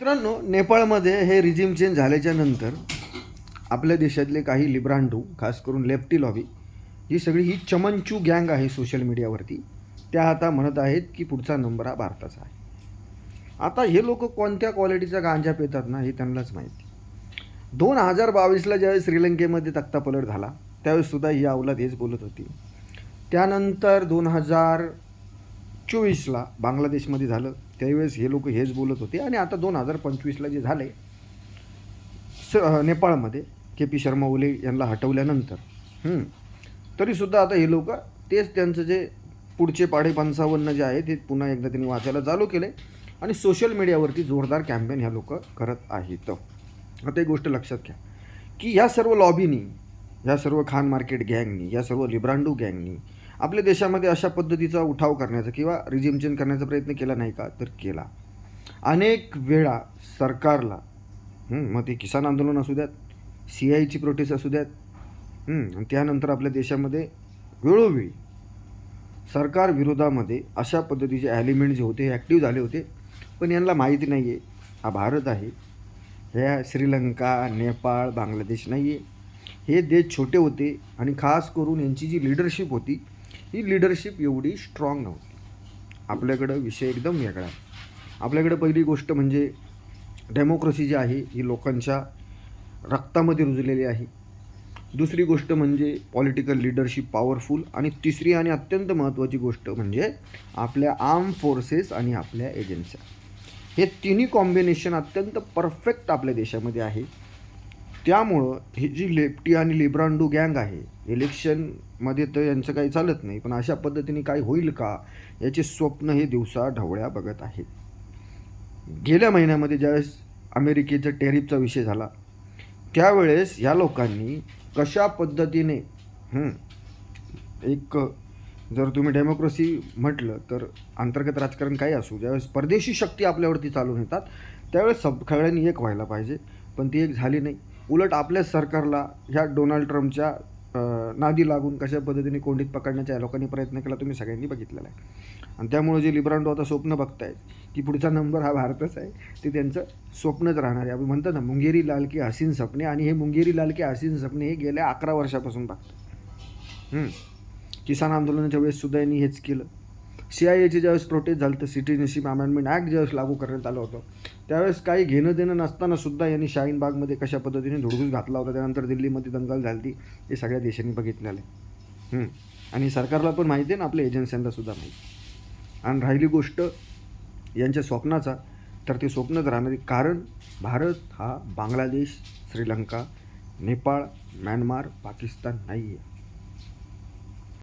मित्रांनो नेपाळमध्ये हे रिजिम चेंज झाल्याच्यानंतर आपल्या देशातले काही लिब्रांडू खास करून लेफ्टी लॉबी ही सगळी ही चमनचू गँग आहे सोशल मीडियावरती त्या आता म्हणत आहेत की पुढचा नंबर हा भारताचा आहे. आता हे लोक कोणत्या क्वालिटीचा गांजा पितात ना हे त्यांनाच माहिती. दोन हजार बावीसला ज्यावेळेस श्रीलंकेमध्ये तख्तापलट झाला त्यावेळेससुद्धा ही अवलाद हेच बोलत होती. त्यानंतर दोन हजार चोवीसला बांगलादेशमध्ये झालं. त्यावेळेस हे लोक हेच बोलत होते. आणि आता दोन हजार पंचवीसला जे झाले स नेपाळमध्ये के पी शर्मा ओले यांना हटवल्यानंतर तरीसुद्धा आता हे लोक तेच त्यांचं जे पुढचे पाढे पंचावन्न जे आहे ते पुन्हा एकदा त्यांनी वाचायला चालू केले आणि सोशल मीडियावरती जोरदार कॅम्पेन ह्या लोक करत आहेत. आता एक गोष्ट लक्षात घ्या की ह्या सर्व लॉबीनी ह्या सर्व खान मार्केट गँगनी या सर्व लिब्रांडू गँगनी आपल्या देशामध्ये अशा पद्धतीचा उठाव करण्याचा किंवा रिजिम चेंज करण्याचा प्रयत्न केला नाही का? तर केला. अनेक वेळा सरकारला मग ते किसान आंदोलन असू द्यात सी आयची प्रोटेस्ट असू द्यात आणि त्यानंतर आपल्या देशामध्ये वेळोवेळी सरकार विरोधामध्ये अशा पद्धतीचे ॲलिमेंट जे होते हे ॲक्टिव्ह झाले होते. पण यांना माहिती नाही आहे हा भारत आहे. ह्या श्रीलंका नेपाळ बांगलादेश नाही आहे हे देश छोटे होते आणि खास करून यांची जी लिडरशिप होती ही लिडरशिप एवढी स्ट्रॉंग नव्हती. आपल्याकडं विषय एकदम वेगळा आपल्याकडं पहिली गोष्ट म्हणजे डेमोक्रेसी जी आहे ही लोकांच्या रक्तामध्ये रुजलेली आहे. दुसरी गोष्ट म्हणजे पॉलिटिकल लिडरशिप पॉवरफुल आणि तिसरी आणि अत्यंत महत्त्वाची गोष्ट म्हणजे आपल्या आर्म फोर्सेस आणि आपल्या एजन्स्या हे तिन्ही कॉम्बिनेशन अत्यंत परफेक्ट आपल्या देशामध्ये आहे. त्यामुळं ही जी लेप्टी आणि लिब्रांडू गँग आहे इलेक्शनमध्ये तर यांचं काही चालत नाही पण अशा पद्धतीने काय होईल का याचे स्वप्न हे दिवसा ढवळ्या बघत आहेत. गेल्या महिन्यामध्ये ज्यावेळेस अमेरिकेचा टेरिफचा विषय झाला त्यावेळेस या लोकांनी कशा पद्धतीने एक जर तुम्ही डेमोक्रेसी म्हटलं तर अंतर्गत राजकारण काही असू ज्यावेळेस परदेशी शक्ती आपल्यावरती चालून येतात त्यावेळेस सब सगळ्यांनी एक व्हायला पाहिजे पण ती एक झाली नाही. उलट आपल्याच सरकारला ह्या डोनाल्ड ट्रम्पच्या नादी लागून कशा पद्धतीने कोंडीत पकडण्याचा या लोकांनी प्रयत्न केला तुम्ही सगळ्यांनी बघितलेला आहे. आणि त्यामुळे जे लिब्रांडो आता स्वप्न बघतायत की पुढचा नंबर हा भारतच आहे ते त्यांचं स्वप्नच राहणार आहे. आपण म्हणतो ना मुंगेरी लाल की हसीन सपने आणि हे मुंगेरी लाल की हसीन सपने हे गेल्या अकरा वर्षापासून बघतात. किसान आंदोलनाच्या वेळेस सुद्धा यांनी हेच केलं. सी आय एचे ज्यावेळेस प्रोटेस्ट झालं तर सिटीजनशिप अमेंडमेंट ॲक्ट ज्यावेळेस लागू करण्यात आलं होतं त्यावेळेस काही घेणं देणं नसताना सुद्धा यांनी शाहीनबागमध्ये कशा पद्धतीने धुडगूस घातला होता त्यानंतर दिल्लीमध्ये दंगल झाली हे सगळ्या देशांनी बघितलेलं आहे. आणि सरकारला पण माहिती आहे ना आपल्या एजन्स्यांना सुद्धा माहिती. आणि राहिली गोष्ट यांच्या स्वप्नाचा तर ते स्वप्नच राहणार आहे. कारण भारत हा बांगलादेश श्रीलंका नेपाळ म्यानमार पाकिस्तान नाही आहे